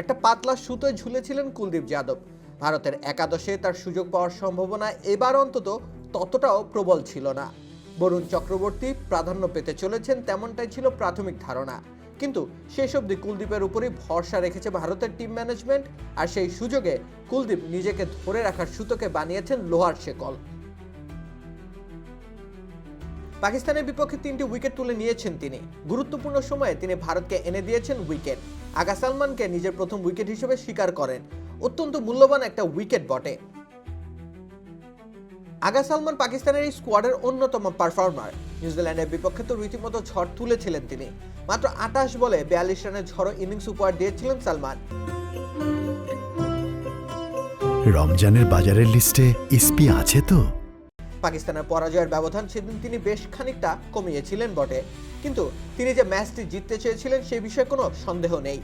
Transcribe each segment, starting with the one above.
একটা পাতলা সুতোয় ঝুলেছিলেন কুলদীপ যাদব। ভারতের একাদশে তার সুযোগ পাওয়ার সম্ভাবনা এবার অন্তত ততটাও প্রবল ছিল না। বরুণ চক্রবর্তী প্রাধান্য পেতে চলেছেন তেমনটাই ছিল প্রাথমিক ধারণা। কিন্তু শেষ অবধি কুলদীপের উপরই ভরসা রেখেছে ভারতের টিম ম্যানেজমেন্ট, আর সেই সুযোগে কুলদীপ নিজেকে ধরে রাখার সুতোকে বানিয়েছেন লোহার শেকল। পাকিস্তানের বিপক্ষে তিনটি উইকেট তুলে নিয়েছেন তিনি। গুরুত্বপূর্ণ সময়ে তিনি ভারতকে এনে দিয়েছেন উইকেট। আগা সালমানকে নিজের প্রথম উইকেট হিসেবে স্বীকার করেন। অত্যন্ত মূল্যবান একটা উইকেট বটে। আগা সালমান পাকিস্তানের এই স্কোয়াডের অন্যতম পারফর্মার। নিউজিল্যান্ডের বিপক্ষে তো রীতিমতো ঝড় তুলেছিলেন তিনি। মাত্র আটাশ বলে বিয়াল্লিশ রানের ঝড়ো ইনিংস উপহার দিয়েছিলেন সালমান। রমজানের বাজারের লিস্টে ইসপি আছে তো? পাকিস্তানের পরাজয়ের ব্যবধান সেদিন তিনি বেশ খানিকটা কমিয়েছিলেন বটে। কিন্তু তিনি যে ম্যাচটি জিততে চেয়েছিলেন সে বিষয়ে কোনো সন্দেহ নেই।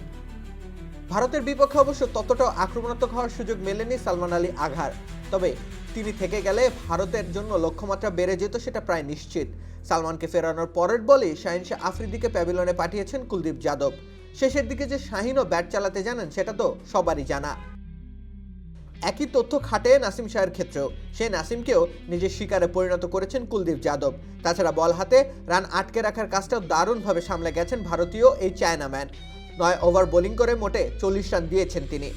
ভারতের বিপক্ষে অবশ্য ততটাও আক্রমণাত্মক হওয়ার সুযোগ মেলেনি সালমান আলী আঘার। তবে তিনি থেকে গেলে ভারতের জন্য লক্ষ্যমাত্রা বেড়ে যেত সেটা প্রায় নিশ্চিত। সালমানকে ফেরানোর পরের বলেই শাহিন শাহ আফ্রিদিকে প্যাভিলনে পাঠিয়েছেন কুলদীপ যাদব। শেষের দিকে যে শাহিনও ব্যাট চালাতে জানেন সেটা তো সবারই জানা। একই তথ্য খাটে নাসিম শাহের ক্ষেত্রেও। সে নাসিমকেও নিজের শিকারে পরিণত করেছেন কুলদীপ যাদব। তাছাড়া বল হাতে রান আটকে রাখার কাজটাও দারুণভাবে সামলে গেছেন ভারতীয় এই চায়নাম্যান। নয় ওভার বোলিং করে মোটে চল্লিশ রান দিয়েছেন তিনি।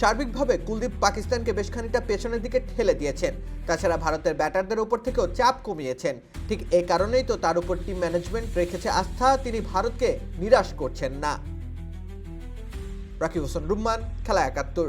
সার্বিকভাবে কুলদীপ পাকিস্তানকে বেশ খানিকটা পেছনের দিকে ঠেলে দিয়েছেন। তাছাড়া ভারতের ব্যাটারদের উপর থেকেও চাপ কমিয়েছেন। ঠিক এই কারণেই তো তার উপর টিম ম্যানেজমেন্ট রেখেছে আস্থা, তিনি ভারতকে নিরাশ করছেন না। রাকিব হোসেন রুম্মান, খেলা একাত্তর।